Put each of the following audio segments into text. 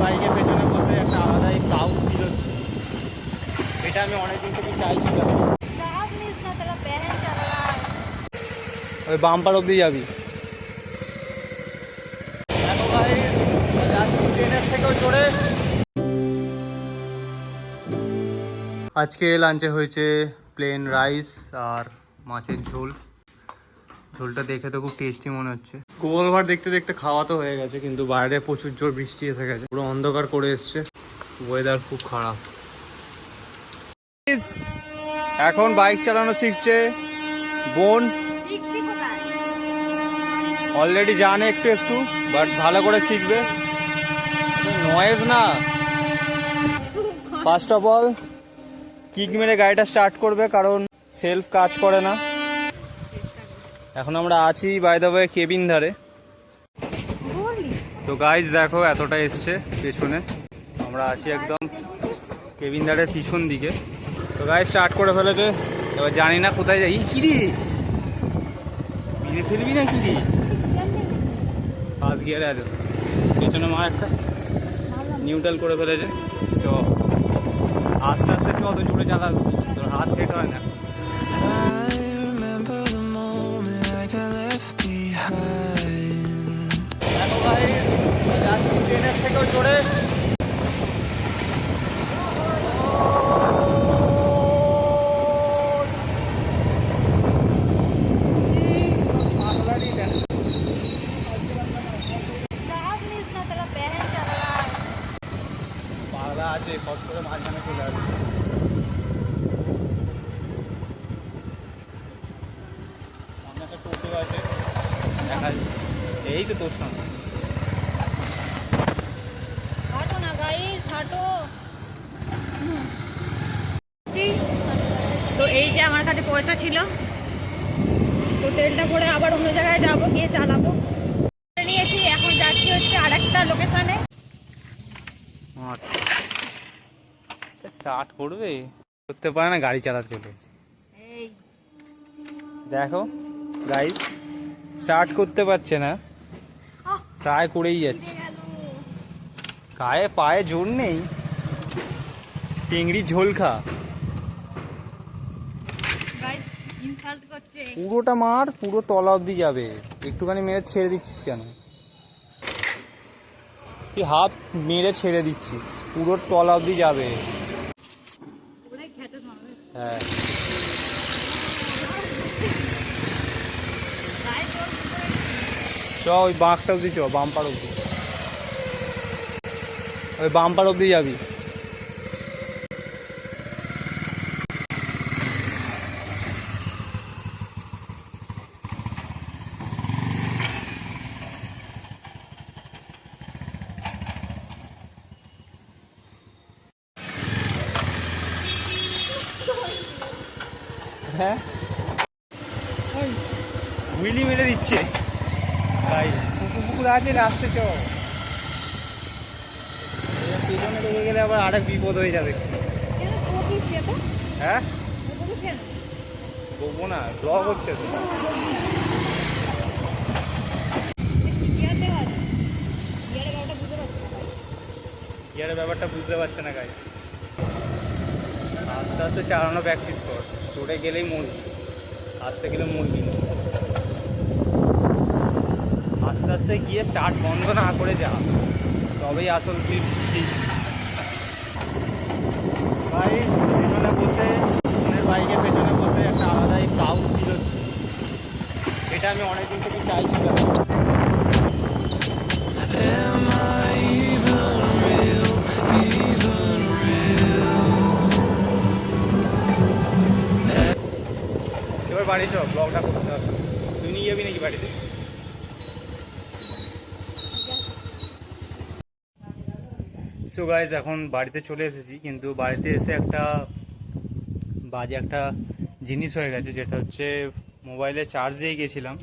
বাইকের পেছনে বসে একটা আলাদাই প্রাউড ফিল হচ্ছে। এটা আমি অনেকদিন থেকে চাইছিলাম ওই বাম্পার অব্দি যাবি। ট্রেনের থেকেও আজকে লাঞ্চে হয়েছে প্লেন রাইস আর মাছের ঝোল। ঝোলটা দেখে তো খুব টেস্টি মনে হচ্ছে। গোবল ভাঁড় দেখতে দেখতে খাওয়া তো হয়ে গেছে কিন্তু বাইরে প্রচুর জোর বৃষ্টি এসে গেছে। পুরো অন্ধকার করে এসছে। ওয়েদার খুব খারাপ। এখন বাইক চালানো শিখছে। বোন অলরেডি জানে একটু একটু বাট ভালো করে শিখবে। নয়েজ না। ফার্স্ট অফ অল কিক মেরে গাড়িটা স্টার্ট করবে কারণ সেলফ কাজ করে না। এখন আমরা আছি বাই দ্য ওয়ে কেবিন ধারে। তো গাইজ দেখো এতটা এসছে পেছনে। আমরা আছি একদম কেবিন ধারের পিছন দিকে। তো গাইজ স্টার্ট করে ফেলেছে। এবার জানি না কোথায় যাই। কিরি মেরে ফেলবি না কিরি ফার্স্ট গিয়ারে আছে। পেছনে মা একটা। নিউট্রাল করে ফেলেছে। তো আস্তে আস্তে চ অত জোরে তোর হাত সেট হয় না। যাচ্ছি ট্রেনের থেকেও চড়ে चाप नहीं इसका तेरा बहन चल रहा है পাগলা আছে ফট করে মাঝখানে চলে আসবে সামনে একটা টোটো আছে দেখা যাচ্ছে। এই তো তোর সামনে তো এই যে আমার কাছে পয়সা ছিল তো তেলটা পরে আবার অন্য জায়গায় যাব গিয়ে চালাবো। নিয়েছি এখন যাচ্ছি হচ্ছে আর একটা লোকেশানে স্টার্ট করবে? করতে পারে না গাড়ি চালাতে দেখো গাইজ স্টার্ট করতে পারছে না। ট্রাই করেই যাচ্ছে। গায়ে পায়ে জোর নেই। চিংড়ি ঝোল খা। পুরোটা মার পুরো তলা অব্দি যাবে। একটুখানি মেরে ছেড়ে দিচ্ছিস কেন? তুই হাফ মেরে ছেড়ে দিচ্ছিস। পুরো তলা অবধি যাবে। হ্যাঁ। চ ওই বাঁকটা অবধি চ বাম্পার অবধি। ওই বাম্পার অবধি যাবি। হ্যাঁ? ওই হুইলি মেরে দিচ্ছে। তাই। পুকুর পুকুর আছে না আসতে চ এবার পেছনে লেগে গেলে আবার আরেক বিপদ হয়ে যাবে। হ্যাঁ? বলব না ব্লগ হচ্ছে তো। গিয়ারের ব্যাপারটা বুঝতে পারছে না গাই আস্তে আস্তে চালানো প্র্যাকটিস কর। চড়ে গেলেই মুরগি আস্তে গেলে মুরগি আস্তে আস্তে গিয়ে স্টার্ট বন্ধ না করে যা। তবেই আসল তুই ঠিক। ভাই, পেছনে বসে বোনের বাইকের পেছনে বসে একটা আলাদাই প্রাউড ফিল এটা আমি অনেকদিন থেকে চাইছিলাম। এবার বাড়ি চ ব্লগটা করতে হবে। তুই নিয়ে যাবি নাকি বাড়িতে? সো গাইজ এখন বাড়িতে চলে এসেছি, কিন্তু বাড়িতে এসে একটা বাজে একটা জিনিস হয়ে গেছে, যেটা হচ্ছে মোবাইলে চার্জ দিয়ে গেছিলাম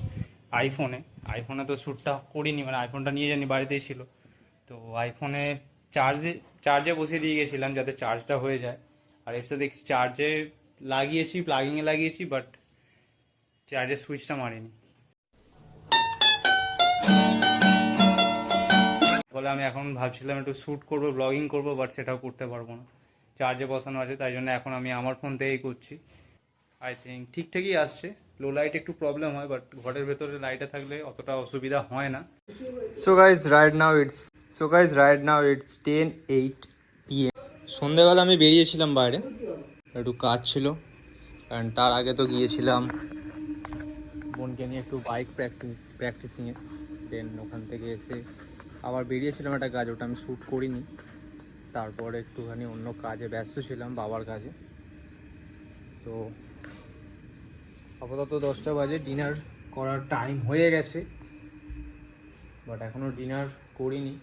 আইফোনে আইফোনে তো শ্যুটটা করিনি মানে আইফোনটা নিয়ে জানি বাড়িতেই ছিল। তো আইফোনে চার্জে চার্জে বসিয়ে দিয়ে গেছিলাম যাতে চার্জটা হয়ে যায়। আর এসে দেখছি চার্জে লাগিয়েছি প্লাগিংয়ে লাগিয়েছি বাট চার্জের সুইচটা মারিনি। বলে আমি এখন ভাবছিলাম একটু শ্যুট করব ব্লগিং করব বাট সেটাও করতে পারব না। চার্জে বসানো আছে, তাই জন্য এখন আমি আমার ফোন থেকেই করছি। আই থিঙ্ক ঠিকঠাকই আসছে। লো লাইট একটু প্রবলেম হয় বাট ঘরের ভেতরে লাইটে থাকলে অতটা অসুবিধা হয় না। So guys right now it's so guys right now it's ten eight PM সন্ধেবেলা আমি বেরিয়েছিলাম বাইরে, একটু কাজ ছিল কারণ তার আগে তো গিয়েছিলাম বোনকে নিয়ে একটু বাইক প্র্যাকটিস প্র্যাকটিসিংয়ে দেন ওখান থেকে এসে আবার বেরিয়েছিলাম একটা কাজ, ওটা আমি শ্যুট করিনি। তারপরে একটুখানি অন্য কাজে ব্যস্ত ছিলাম, বাবার কাজে। তো আপাতত দশটা বাজে ডিনার করার টাইম হয়ে গেছে। বাট এখনও ডিনার করিনি।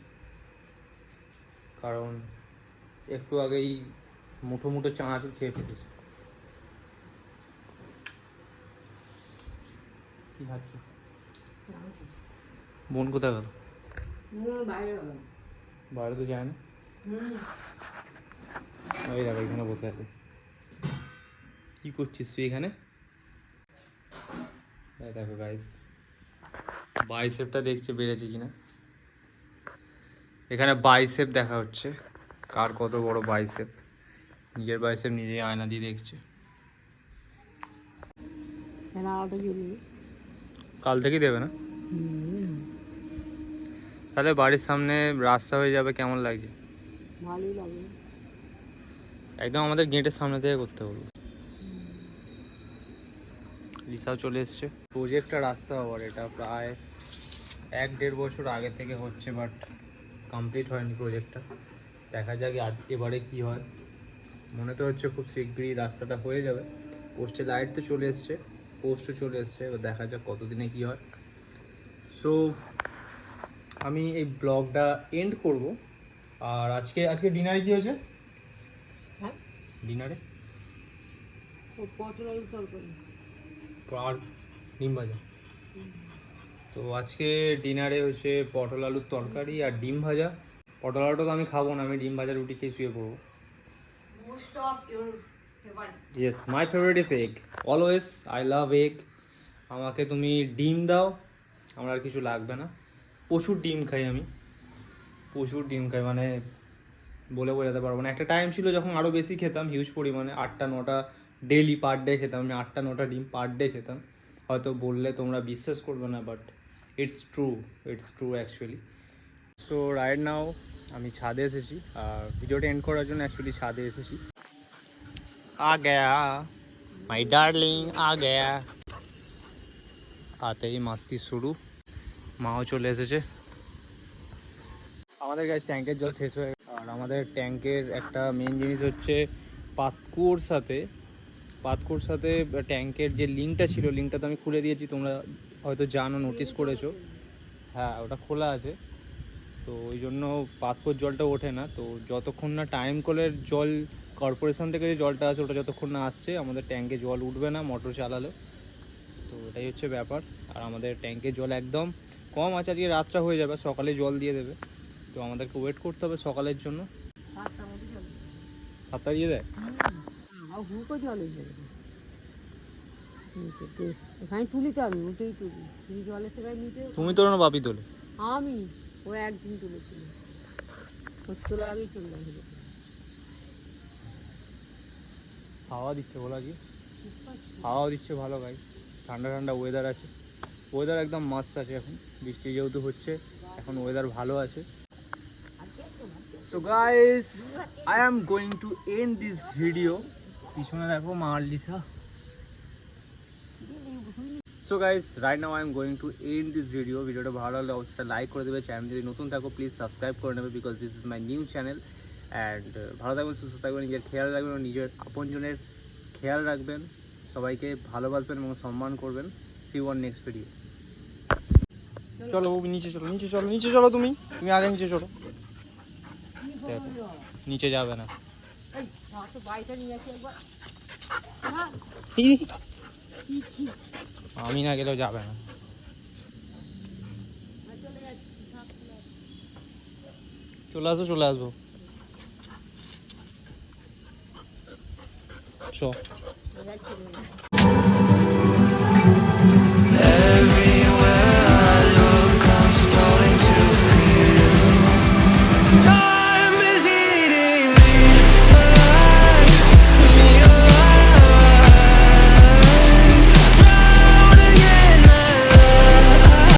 কারণ একটু আগেই মুঠো মুঠো চানাচুর খেয়ে ফেলেছি। কি খাচ্ছি? বোন কোথায় গেল? বাইরে তো যায় না। ওই দেখো এখানে বসে আছে। কি করছিস তুই এখানে? এই দেখো গাইস বাইসেপটা দেখছে বেড়েছে কিনা। এখানে বাইসেপ দেখা হচ্ছে। কার কত বড় বাইসেপ নিজের বাইসেপ নিজেই আয়না দিয়ে দেখছে। কাল থেকেই দেবে না? তাহলে বাড়ির সামনে রাস্তা হয়ে যাবে কেমন লাগছে ভালোই লাগে। একদম আমাদের গেটের সামনে থেকে করতে হবে। লিসাও চলে এসছে। প্রজেক্টটা রাস্তা আবার এটা প্রায় এক দেড় বছর আগে থেকে হচ্ছে বাট কমপ্লিট হয়নি প্রজেক্টটা দেখা যাক আজ এবারে কি হয়। মনে তো হচ্ছে খুব শীঘ্রই রাস্তাটা হয়ে যাবে। পোস্টে লাইট তো চলে এসছে পোস্টও চলে এসছে এবার দেখা যাক কতদিনে কি হয়। সো আমি এই ব্লগটা এন্ড করব। আর আজকে আজকে ডিনারে কি হয়েছে? হ্যাঁ? ডিনারে ও পটল আলু তরকারি। আর ডিম ভাজা। তো আজকে ডিনারে হচ্ছে পটল আলুর তরকারি আর ডিম ভাজা। পটল আলুটা তো আমি খাব না আমি ডিম ভাজা রুটি খেয়ে শুয়ে পড়ব। Most of your yes my favourite is egg always I love egg আমাকে তুমি ডিম দাও আমার আর কিছু লাগবে না। প্রচুর ডিম খাই আমি। প্রচুর ডিম খাই মানে বলে বোঝাতে পারব না। একটা টাইম ছিল যখন আরও বেশি খেতাম হিউজ পরিমাণে, আটটা, নটা ডেলি পার ডে খেতাম, আমি আটটা, নটা ডিম পার ডে খেতাম। হয়তো বললে তোমরা বিশ্বাস করবে না but it's true it's true actually so right now আমি ছাদে এসেছি, আর ভিডিওটা এন্ড করার জন্য অ্যাকচুয়ালি ছাদে এসেছি। আ গয়া মাই ডার্লিং আ গয়া। আতেই মাস্তি শুরু। মাও চলে এসেছে। আমাদের কাছে ট্যাঙ্কের জল শেষ হয়ে আর আমাদের ট্যাঙ্কের একটা মেন জিনিস হচ্ছে পাতকুয়োর সাথে। পাতকুয়োর সাথে ট্যাঙ্কের যে লিঙ্কটা ছিল লিঙ্কটা তো আমি খুলে দিয়েছি, তোমরা হয়তো জানো নোটিস করেছ। হ্যাঁ ওটা খোলা আছে। তো ওই জন্য পাতকুয়োর জলটা ওঠে না। তো যতক্ষণ না টাইম কলের জল কর্পোরেশন থেকে যে জলটা আছে ওটা যতক্ষণ না আসছে, আমাদের ট্যাঙ্কে জল উঠবে না মোটর চালালে। তো এটাই হচ্ছে ব্যাপার। আর আমাদের ট্যাঙ্কে জল একদম কম আছে আজকে রাতটা হয়ে যাবে সকালে জল দিয়ে দেবে। তো আমাদেরকে ওয়েট করতে হবে সকালের জন্য। সাতটা দিয়ে দেয়? এখানে তুলি তো আমি উঠেই তুলি। তুই জলে সেখানে নিচে তুমি তো না বাপি তোলে। আমি? ও একদিন তুলেছিল। ওর তোলার আগেই চলে গেছিল হাওয়া দিচ্ছে বলা কি হাওয়া দিচ্ছে ভালো গাই ঠান্ডা ঠান্ডা ওয়েদার আছে। ওয়েদার একদম মাস্ত আছে এখন। বৃষ্টি যেহেতু হচ্ছে, এখন ওয়েদার ভালো আছে। So guys I am going to end this video পিছনে দেখো মা so guys right now I am going to end this video ভিডিওটা ভালো লাগলে অবশ্যই লাইক করে দেবে। চ্যানেল যদি নতুন থাকো প্লিজ সাবস্ক্রাইব করে নেবে because this is my new channel and ভালো থাকবেন, সুস্থ থাকবেন, নিজের খেয়াল রাখবেন নিজের আপনজনের খেয়াল রাখবেন। সবাইকে ভালোবাসবেন এবং সম্মান করবেন। সি ওয়ান নেক্সট ভিডিও চলো ও নিচে চলো নিচে চলো নিচে চলো তুমি। তুমি আগে নিচে চলো। দেখো নিচে যাবে না। আমি না গেলেও যাবে না। চলে আসো চলে আসব। চ